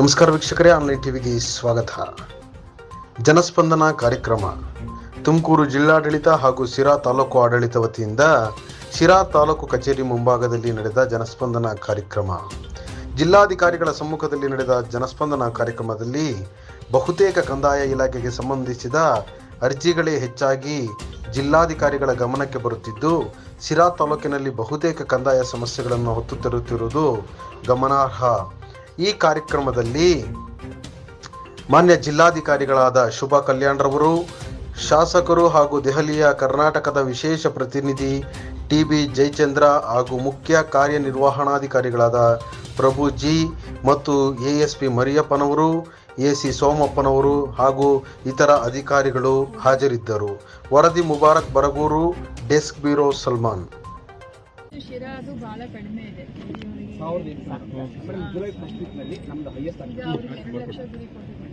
ನಮಸ್ಕಾರ ವೀಕ್ಷಕರೇ, ಆನ್ಲೈನ್ ಟಿವಿಗೆ ಸ್ವಾಗತ. ಜನಸ್ಪಂದನ ಕಾರ್ಯಕ್ರಮ. ತುಮಕೂರು ಜಿಲ್ಲಾಡಳಿತ ಹಾಗೂ ಸಿರಾ ತಾಲೂಕು ಆಡಳಿತ ವತಿಯಿಂದ ಸಿರಾ ತಾಲೂಕು ಕಚೇರಿ ಮುಂಭಾಗದಲ್ಲಿ ನಡೆದ ಜನಸ್ಪಂದನ ಕಾರ್ಯಕ್ರಮ. ಜಿಲ್ಲಾಧಿಕಾರಿಗಳ ಸಮ್ಮುಖದಲ್ಲಿ ನಡೆದ ಜನಸ್ಪಂದನ ಕಾರ್ಯಕ್ರಮದಲ್ಲಿ ಬಹುತೇಕ ಕಂದಾಯ ಇಲಾಖೆಗೆ ಸಂಬಂಧಿಸಿದ ಅರ್ಜಿಗಳೇ ಹೆಚ್ಚಾಗಿ ಜಿಲ್ಲಾಧಿಕಾರಿಗಳ ಗಮನಕ್ಕೆ ಬರುತ್ತಿದ್ದು ಸಿರಾ ತಾಲೂಕಿನಲ್ಲಿ ಬಹುತೇಕ ಕಂದಾಯ ಸಮಸ್ಯೆಗಳನ್ನು ಹೊತ್ತು ತರುತ್ತಿರುವುದು ಗಮನಾರ್ಹ ಈ ಕಾರ್ಯಕ್ರಮದಲ್ಲಿ ಮಾನ್ಯ ಜಿಲ್ಲಾಧಿಕಾರಿಗಳಾದ ಶುಭಾ ಕಲ್ಯಾಣ್ರವರು, ಶಾಸಕರು ಹಾಗೂ ದೆಹಲಿಯ ಕರ್ನಾಟಕದ ವಿಶೇಷ ಪ್ರತಿನಿಧಿ ಟಿ ಬಿ ಜಯಚಂದ್ರ ಹಾಗೂ ಮುಖ್ಯ ಕಾರ್ಯನಿರ್ವಹಣಾಧಿಕಾರಿಗಳಾದ ಪ್ರಭು ಜಿ ಮತ್ತು ಎ ಎಸ್ ಪಿ ಮರಿಯಪ್ಪನವರು ಎ ಸಿ ಸೋಮಪ್ಪನವರು ಹಾಗೂ ಇತರ ಅಧಿಕಾರಿಗಳು ಹಾಜರಿದ್ದರು. ವರದಿ ಮುಬಾರಕ್ ಬರಗೂರು, ಡೆಸ್ಕ್ ಬ್ಯೂರೋ ಸಲ್ಮಾನ್. ಶಿರಾ ಅದು ಬಹಳ ಕಡಿಮೆ ಇದೆ. ಜುಲೈ ಫಸ್ಟ್ ವೀಕ್ನಲ್ಲಿ ನಮ್ದು ಹೈಯೆಸ್ಟ್ ಈಗ ಅವ್ರಿಗೆ ಎರಡು ಲಕ್ಷ ಗುರಿ ಕೊಟ್ಟಿದ್ದಾರೆ.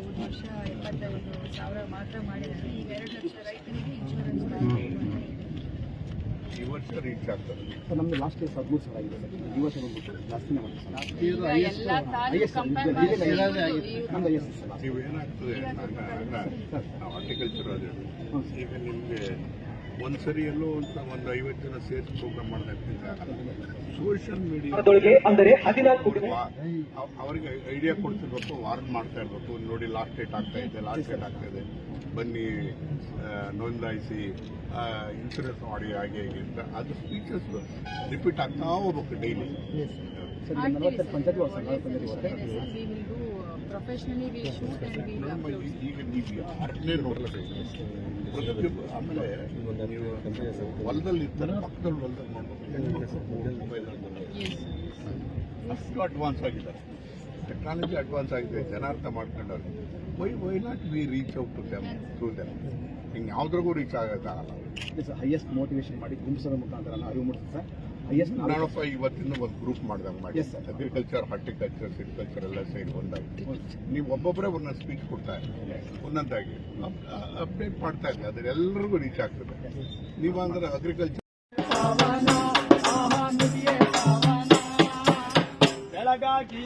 ಹೋದ ವರ್ಷ ಎಪ್ಪತ್ತೈದು ಸಾವಿರ ಮಾತ್ರ ಮಾಡಿದ್ದಾರೆ. ಈಗ ಎರಡು ಲಕ್ಷ ರೈತರಿಗೆ ಇನ್ಶೂರೆನ್ಸ್ ಈ ವರ್ಷ ರೀಚ್ ಆಗ್ತದೆ. ಸರ್ ನಮ್ದು ಲಾಸ್ಟ್ ಇಯರ್ ಹದಿಮೂರು ಸಾವಿರ ಆಗಿದೆ ಸರ್. ಈ ವರ್ಷ ಬಂದ್ಬಿಟ್ಟು ಜಾಸ್ತಿನೇ ಮಾಡಿದೆ ಸರ್. ನಮ್ದು ಹೈಯೆಸ್ಟ್ ನೀವು ಏನಾಗ್ತದೆ? ನಾವು ಹಾರ್ಟಿಕಲ್ಚರ್ ಈಗ ನಿಮಗೆ ಒಂದ್ಸರಿ ಎಲ್ಲೋ ಅಂತ ಒಂದು ಐವತ್ತು ಜನ ಸೇರಿಸಿ ಪ್ರೋಗ್ರಾಮ್ ಮಾಡೋದಕ್ಕಿಂತ ಸೋಷಿಯಲ್ ಮೀಡಿಯಾ ಅಂದರೆ ಹದಿನಾಲ್ಕು ಅವರಿಗೆ ಐಡಿಯಾ ಕೊಡ್ತಿರ್ಬೇಕು ವಾರ್ನ್ ಮಾಡ್ತಾ ಇರ್ಬೇಕು. ನೋಡಿ ಲಾಸ್ಟ್ ಡೇಟ್ ಆಗ್ತಾ ಇದೆ ಲಾಸ್ಟ್ ಡೇಟ್ ಆಗ್ತಾ ಇದೆ. ಬನ್ನಿ ನೋಂದಾಯಿಸಿ ಇನ್ಶೂರೆನ್ಸ್ ಮಾಡಿ ಹಾಗೆ ಹೇಗೆ ಅಂತ. ಅದು ಸ್ಪೀಚಸ್ ರಿಪೀಟ್ ಆಗ್ತಾ ಹೋಗ್ಬೇಕು daily professionally we shoot and we ಆಮೇಲೆ ನೀವು ಹೊಲದಲ್ಲಿ ಇರ್ತಾರೆ ಪಕ್ಕದಲ್ಲಿ ಹೊಲದಲ್ಲಿ ನೋಡ್ಬೇಕು. ಮೊಬೈಲ್ ಅಷ್ಟು ಅಡ್ವಾನ್ಸ್ ಆಗಿದ್ದಾರೆ. ಟೆಕ್ನಾಲಜಿ ಅಡ್ವಾನ್ಸ್ ಆಗಿದೆ ಜನ ಅರ್ಥ ಮಾಡ್ಕೊಂಡವ್ರು why why not we reach out to them through them ಹಿಂಗೆ ಯಾವ್ದ್ರಗೂ ರೀಚ್ ಆಗೋಕ್ಕಾಗಲ್ಲ ಹೈಯೆಸ್ಟ್ ಮೋಟಿವೇಶನ್ ಮಾಡಿ ಗುಂಪಿಸೋದ್ರ ಮುಖಾಂತರ ನಾವು ಅರಿವು ಮೂಡಿಸ್ತೀವಿ ನಾನಪ್ಪ ಇವತ್ತಿನ ಒಂದು ಗ್ರೂಪ್ ಮಾಡ್ದಂಗೆ ಮಾಡಿ. ಅಗ್ರಿಕಲ್ಚರ್ ಹಾರ್ಟಿಕಲ್ಚರ್ ಸಿರಿಕಲ್ಚರ್ ಎಲ್ಲ ಸೇರಿ ಒಂದಾಗಿ ನೀವು ಒಬ್ಬೊಬ್ಬರೇ ಒಂದೊಂದು ಸ್ಪೀಚ್ ಕೊಡ್ತಾ ಇರ್ತೀರಿ ಒಂದೊಂದಾಗಿ. ಅಪ್ಡೇಟ್ ಮಾಡ್ತಾ ಇದ್ದೆ ಅದ್ರ ಎಲ್ಲರಿಗೂ ರೀಚ್ ಆಗ್ತದೆ. ನೀವು ಅಂದ್ರೆ ಅಗ್ರಿಕಲ್ಚರ್ ಬೆಳಗಾಗಿ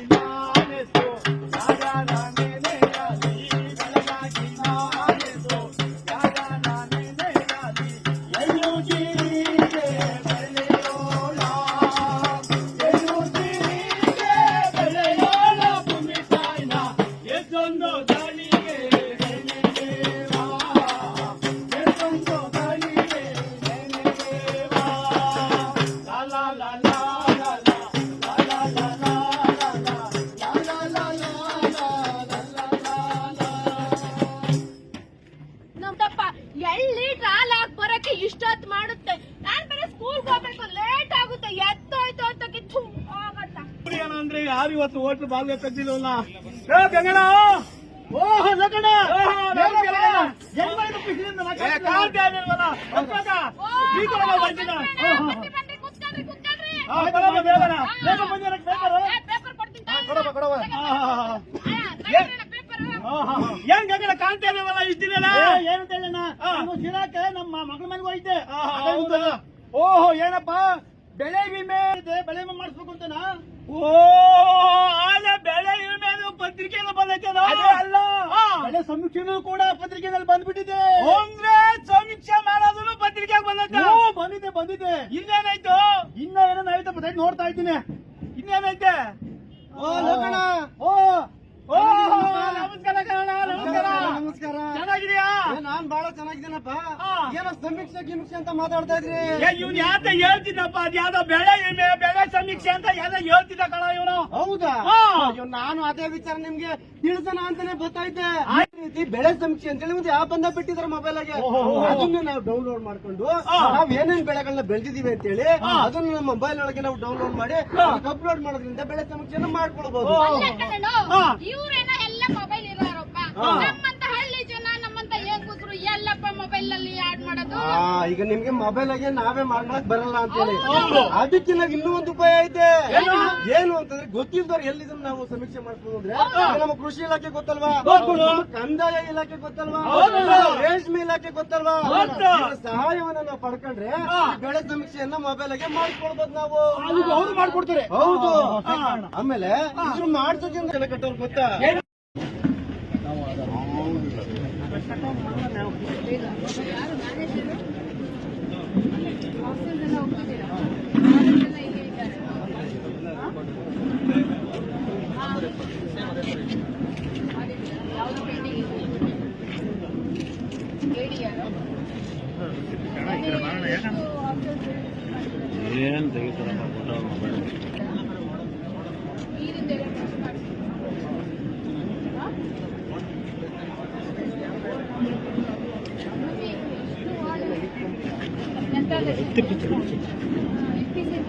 ಇಷ್ಟೊತ್ತು ಮಾಡುತ್ತೆ ನಾನ್ ಬೇರೆ ಸ್ಕೂಲ್ಗೆ ಹೋಗ್ಬೇಕು ಲೇಟ್ ಆಗುತ್ತೆ ಎತ್ತೋಯ್ತು ಅಂತ ಕಿತ್ತು ಆಗತ್ತ ಕುಡಿಯೋಣ ಅಂದ್ರೆ ಯಾರು ಇವತ್ತು ಓಟ್ಲು ಬಾಲ್ಗೆ ತೆಗ್ದಿಲ್ವಲ್ಲ ಏ ಗಂಗಣ್ಣ ಓಹ್ ಲಗಣ ಪೇಪರ್ ಕೊಡ್ತೀನಿ ಏನ್ ಗಂಗಣ ಕಾಣ್ತಾ ಇದೀವಲ್ಲ ಏನಂತ ಹೇಳಣ್ಣ ಸಿರಾಕೆ ನಮ್ಮ ಮಗಳ ಮನೆಗೂ ಐತೆ ಓಹೋ ಏನಪ್ಪ? ಬೆಳೆ ವಿಮೆ ಬೆಳೆ ವಿಮೆ ಮಾಡಿಸ್ಬೇಕು ಅಂತನಾ? ಓ ಬೆಳೆ ವಿಮೆ ಪತ್ರಿಕೆಯಲ್ಲಿ ಬಂದೈತೆ ಅಲ್ಲ. ಬೆಳೆ ಸಮೀಕ್ಷೆನೂ ಕೂಡ ಪತ್ರಿಕೆಯಲ್ಲಿ ಬಂದ್ಬಿಟ್ಟಿದೆ. ಅಂದ್ರೆ ಸಮೀಕ್ಷೆ ಮಾಡೋದನ್ನು ಪತ್ರಿಕೆಗೆ ಬಂದೈತೆ. ಬಂದಿದೆ ಬಂದಿದೆ. ಇನ್ನೇನಾಯ್ತು? ಇನ್ನ ಏನೇನಾಯ್ತು ನೋಡ್ತಾ ಇದ್ದೀನಿ. ಇನ್ನೇನೈತೆ ಓ ಲೋಕಣ ಓ ಓ ನಮಸ್ಕಾರ ಕಣ ನಮಸ್ಕಾರ ನಮಸ್ಕಾರ ಚೆನ್ನಾಗಿದೆಯಾ ನಾನ್ ಬಹಳ ಆ. ಏನೋ ಸಮೀಕ್ಷೆ ಗಿಮೀಕ್ಷೆ ಅಂತ ಮಾತಾಡ್ತಾ ಇದ್ರಿ? ಏ, ಇವ್ನ್ ಯಾತ ಹೇಳ್ತಿದ್ದಪ್ಪ? ಅದ್ ಯಾವ್ದೋ ಬೆಳೆ ವಿಮೆ ಬೆಳೆ ಸಮೀಕ್ಷೆ ಅಂತ ಯಾವ್ದೋ ಹೇಳ್ತಿದ್ದ ಕಣ ಇವನು. ಹೌದಾ? ಆ. ಅಯ್ಯೋ ನಾನು ಅದೇ ವಿಚಾರ ನಿಮ್ಗೆ ತಿಳಿಸೋಣ ಅಂತಾನೆ ಗೊತ್ತಾಯ್ತೆ. ರೀತಿ ಬೆಳೆ ಸಮೀಕ್ಷೆ ಅಂತ ಹೇಳಿ ಒಂದು ಆಪ್ ಬಂದ ಬಿಟ್ಟಿದ್ದಾರೆ ಮೊಬೈಲ್ ಆಗಿ ಅದನ್ನ ನಾವು ಡೌನ್ಲೋಡ್ ಮಾಡ್ಕೊಂಡು ನಾವ್ ಏನೇನ್ ಬೆಳೆಗಳನ್ನ ಬೆಳೆದಿದೀವಿ ಅಂತ ಹೇಳಿ ಅದನ್ನ ನಮ್ಮ ಮೊಬೈಲ್ ಒಳಗೆ ನಾವು ಡೌನ್ಲೋಡ್ ಮಾಡಿ ಅಪ್ಲೋಡ್ ಮಾಡೋದ್ರಿಂದ ಬೆಳೆ ಸಮೀಕ್ಷೆನ ಮಾಡ್ಕೊಳ್ಬಹುದು ಹೆಂಗಪ್ಪ ಮೊಬೈಲ್ನಲ್ಲಿ ಆಡ್ ಮಾಡೋದು? ಆ, ಈಗ ನಿಮ್ಗೆ ಮೊಬೈಲ್ ಆಗಿ ನಾವೇ ಮಾಡ್ಕೊಳಕ್ ಬರಲ್ಲ ಅಂತ ಹೇಳಿ ಅದಕ್ಕೆ ನಾವ್ ಇನ್ನೂ ಒಂದು ಉಪಾಯ ಐತೆ. ಏನು? ಅಂತಂದ್ರೆ ಗೊತ್ತಿಲ್ದವ್ರು ಎಲ್ಲಿದ್ರು ನಾವು ಸಮೀಕ್ಷೆ ಮಾಡ್ಕೊಂಡು ಅಂದ್ರೆ ಈಗ ನಮ್ಮ ಕೃಷಿ ಇಲಾಖೆ ಗೊತ್ತಲ್ವಾ? ನಮ್ಮ ಕಂದಾಯ ಇಲಾಖೆ ಗೊತ್ತಲ್ವಾ? ರೇಷ್ಮೆ ಇಲಾಖೆ ಗೊತ್ತಲ್ವಾ? ಇವ್ರ ಸಹಾಯವನ್ನ ನಾವು ಪಡ್ಕೊಂಡ್ರೆ ಈ ಬೆಳೆ ಸಮೀಕ್ಷೆಯನ್ನ ಮೊಬೈಲ್ ಆಗಿ ಮಾಡ್ಕೊಳ್ಬೋದು ನಾವು. ಅವ್ರು ಮಾಡ್ಕೊಡ್ತಾರೆ. ಹೌದು. ಆಮೇಲೆ ಇದ್ರ ಮಾಡ್ಸೋದ್ರಿಂದ ಅಂತ ಕಟ್ಟೋರು ಗೊತ್ತಾ ಯಾರು ಮ್ಯಾನೇಜರ್ ಆಫೀಸ್ ಎಲ್ಲ ಹೋಗ್ತಿದ್ದೀರಾ ಆಫೀಸ್ ಎಲ್ಲ ಇಲ್ಲೇ ಇದ್ದಾರೆ ಹಾ? ಹಾ. ಮಾಡಿದ್ದೀರಾ? ಯಾವ್ದು ಪೇಂಟಿಂಗ್ ಇದೆ ಹೇಳಿ ಯಾರು ಏನ್ ತೆಗಿತಾರಪ್ಪ ಫೋಟೋ ಮೊಬೈಲ್ Ты Питер. Питер.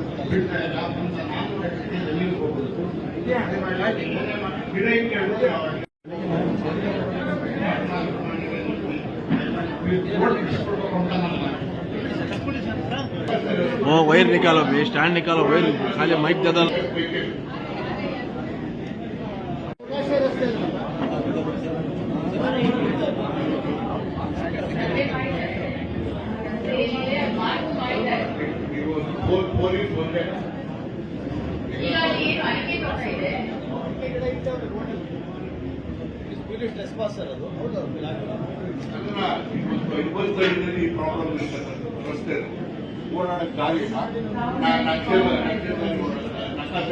वो वायर निकालो भाई स्टैंड निकालो वायर खाली माइक दे दो ಪೊಲೀಸ್ ಒಂದೇ ಅದನ್ನ ಇವತ್ತು ಈ ಪ್ರಾಬ್ಲಮ್ ರಸ್ತೆ ಓಡಾಡಕ್ ದಾರಿ ಇಲ್ಲ ನಾ- ನಕ್ಷೆ ನಕ್ಷೆ